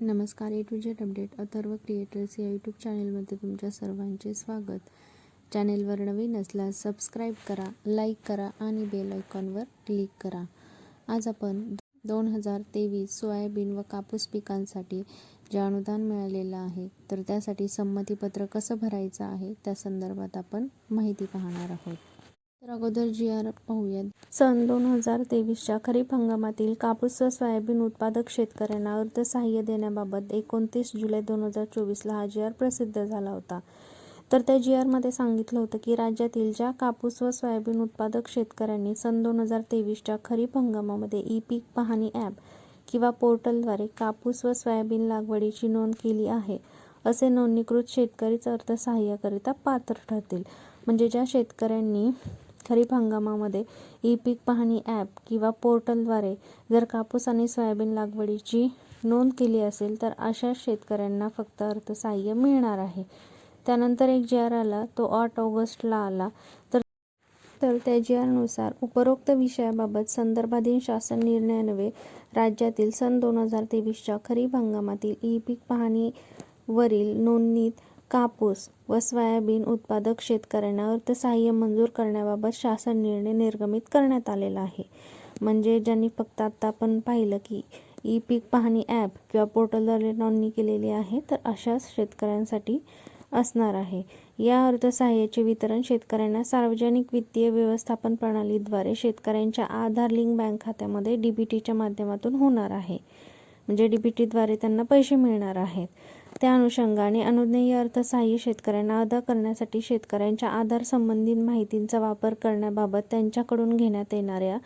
नमस्कार A to Z update Atharva creators या YouTube चॅनेलमध्ये तुमच्या सर्वांचे स्वागत. चॅनेलवर नवीन असल्यास सबस्क्राईब करा लाईक करा आणि बेल आयकॉनवर क्लिक करा. आज आपण दोन हजार तेवीस सोयाबीन व कापूस पिकांसाठी जे अनुदान मिळालेलं आहे तर त्यासाठी संमतीपत्र कसं भरायचं आहे त्या संदर्भात आपण माहिती पाहणार आहोत. तर अगोदर जी आर पाहूयात. सन दोन हजार तेवीसच्या खरीप हंगामातील कापूस व सोयाबीन उत्पादक शेतकऱ्यांना अर्थसहाय्य देण्याबाबत एकोणतीस जुलै दोन हजार चोवीसला हा जी आर प्रसिद्ध झाला होता. तर त्या जी आरमध्ये सांगितलं होतं की राज्यातील ज्या कापूस व सोयाबीन उत्पादक शेतकऱ्यांनी सन दोन हजार तेवीसच्या खरीप हंगामामध्ये ई पीक पाहणी ॲप किंवा पोर्टलद्वारे कापूस व सोयाबीन लागवडीची नोंद केली आहे असे नोंदणीकृत शेतकरीच अर्थसहाय्याकरिता पात्र ठरतील. म्हणजे ज्या शेतकऱ्यांनी खरीप हंगामामध्ये ई पीक पाहणी ॲप किंवा पोर्टलद्वारे जर कापूस आणि सोयाबीन लागवडीची नोंद केली असेल तर अशा शेतकऱ्यांना फक्त अर्थसहाय्य मिळणार आहे. त्यानंतर एक जी आर आला तो आठ ऑगस्टला आला. तर तर त्या जी आरनुसार उपरोक्त विषयाबाबत संदर्भाधीन शासन निर्णयान्वये राज्यातील सन दोन हजार तेवीसच्या खरीप हंगामातील ई पीक पाहणीवरील नोंदणीत कापूस व सोयाबीन उत्पादक शेतकऱ्यांना अर्थसहाय्य मंजूर करण्याबाबत शासन निर्णय निर्गमित करण्यात आलेला आहे. म्हणजे ज्यांनी फक्त आत्ता आपण पाहिलं की ई पीक पाहणी ॲप किंवा पोर्टलद्वारे नोंदणी केलेली आहे तर अशाच शेतकऱ्यांसाठी असणार आहे. या अर्थसहाय्याचे वितरण शेतकऱ्यांना सार्वजनिक वित्तीय व्यवस्थापन प्रणालीद्वारे शेतकऱ्यांच्या आधार लिंक बँक खात्यामध्ये डी बी टीच्या माध्यमातून होणार आहे. म्हणजे डी बी टीद्वारे त्यांना पैसे मिळणार आहेत. त्या अनुषंगाने अनुज्ञेय अर्थसहाय्य शेतकऱ्यांना अदा करण्यासाठी शेतकऱ्यांच्या आधार संबंधित माहितींचा वापर करण्याबाबत त्यांच्याकडून घेण्यात येणाऱ्या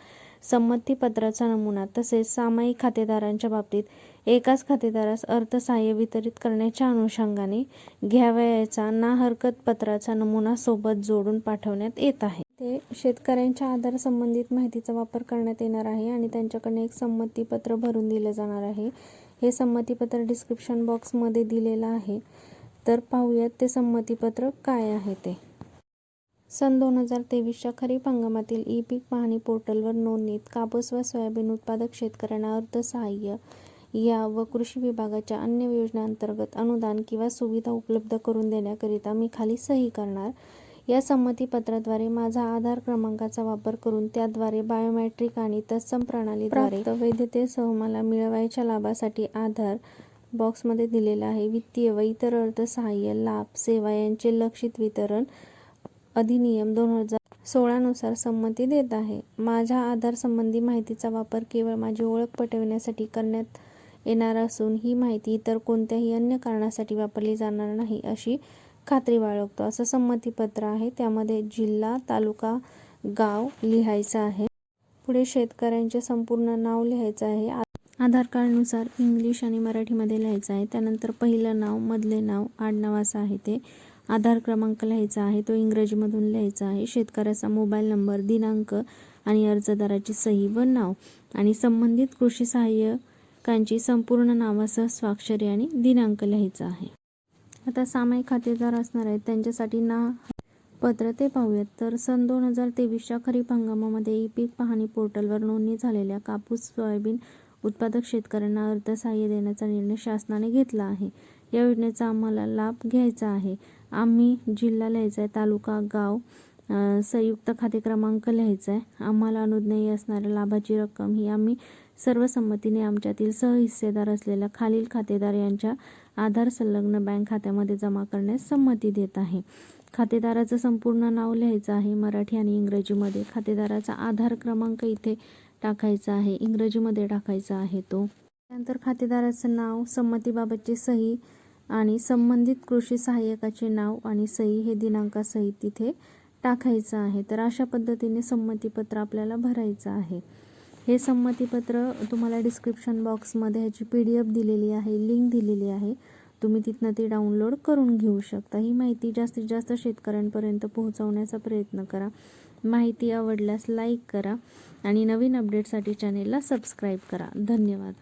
संमतीपत्राचा नमुना तसेच सामायिक खातेदारांच्या बाबतीत एकाच खातेदारास अर्थसहाय्य वितरित करण्याच्या अनुषंगाने घ्यावयाचा ना हरकत पत्राचा नमुना सोबत जोडून पाठवण्यात येत आहे. ते शेतकऱ्यांच्या आधार संबंधित माहितीचा वापर करण्यात येणार आहे आणि त्यांच्याकडून एक संमतीपत्र भरून दिलं जाणार आहे. हे संमतीपत्र डिस्क्रिप्शन बॉक्समध्ये दिलेलं आहे. तर पाहूयात ते संमतीपत्र काय आहे ते. सन दोन हजार तेवीसच्या खरीप हंगामातील ई पीक पाहणी पोर्टलवर नोंदणीत कापूस व सोयाबीन उत्पादक शेतकऱ्यांना अर्थसहाय्य या व कृषी विभागाच्या अन्य योजनांतर्गत अनुदान किंवा सुविधा उपलब्ध करून देण्याकरिता मी खाली सही करणार. या संमतीपत्राद्वारे माझा आधार क्रमांकाचा वापर करून त्याद्वारे बायोमॅट्रिक आणि तत्सम प्रणालीद्वारे वैधतेसह मला मिळवायच्या लाभासाठी आधार बॉक्समध्ये दिलेला आहे. वित्तीय व इतर अर्थसहाय्य लाभ सेवा यांचे लक्षित वितरण अधिनियम दोन हजार सोळानुसार संमती देत आहे. माझ्या आधार संबंधी माहितीचा वापर केवळ माझी ओळख पटविण्यासाठी करण्यात येणार असून ही माहिती इतर कोणत्याही अन्य कारणासाठी वापरली जाणार नाही अशी खात्री बाळगतो. असं संमतीपत्र आहे. त्यामध्ये जिल्हा तालुका गाव लिहायचं आहे. पुढे शेतकऱ्यांचे संपूर्ण नाव लिहायचं आहे. आधार कार्डनुसार इंग्लिश आणि मराठीमध्ये लिहायचं आहे. त्यानंतर पहिलं नाव मधले नाव आडनाव असं आहे ते. आधार क्रमांक लिहायचा आहे. तो इंग्रजीमधून लिहायचा आहे. शेतकऱ्याचा मोबाईल नंबर दिनांक आणि अर्जदाराची सही व नाव आणि संबंधित कृषी सहाय्यकांची संपूर्ण नावासह स्वाक्षरी आणि दिनांक लिहायचा आहे. आता सामायिक खातेदार असणार आहेत. त्यांच्यासाठी ना पत्र ते पाहूयात. तर सन दोन हजार तेवीसच्या खरीप हंगामामध्ये ई पीक पाहणी पोर्टलवर नोंदणी झालेल्या कापूस सोयाबीन उत्पादक शेतकऱ्यांना अर्थसहाय्य देण्याचा निर्णय शासनाने घेतला आहे. या योजनेचा आम्हाला लाभ घ्यायचा आहे. आम्ही जिल्हा लिहायचा आहे तालुका गाव संयुक्त खाते क्रमांक लिहायचा आहे. आम्हाला अनुज्ञेय असणाऱ्या लाभाची रक्कम ही आम्ही सर्वसंमतीने आमच्यातील सहहिस्सेदार असलेल्या खालील खातेदार यांच्या आधार संलग्न बँक खात्यामध्ये जमा करण्यास संमती देत आहे. खातेदाराचं संपूर्ण नाव लिहायचं आहे. मराठी आणि इंग्रजीमध्ये खातेदाराचा आधार क्रमांक इथे टाकायचा आहे. इंग्रजीमध्ये टाकायचा आहे तो. त्यानंतर खातेदाराचं नाव संमतीबाबतची सही आणि संबंधित कृषी सहाय्यकाचे नाव आणि सही हे दिनांकासहित तिथे टाकायचं आहे. तर अशा पद्धतीने संमतीपत्र आपल्याला भरायचं आहे. हे संमतीपत्र तुम्हाला डिस्क्रिप्शन बॉक्समध्ये ह्याची पी डी एफ दिलेली आहे लिंक दिलेली आहे. तुम्ही तिथनं ती डाउनलोड करून घेऊ शकता. ही माहिती जास्तीत जास्त शेतकऱ्यांपर्यंत पोहोचवण्याचा प्रयत्न करा. माहिती आवडल्यास लाईक करा आणि नवीन अपडेटसाठी चॅनेलला सबस्क्राईब करा. धन्यवाद.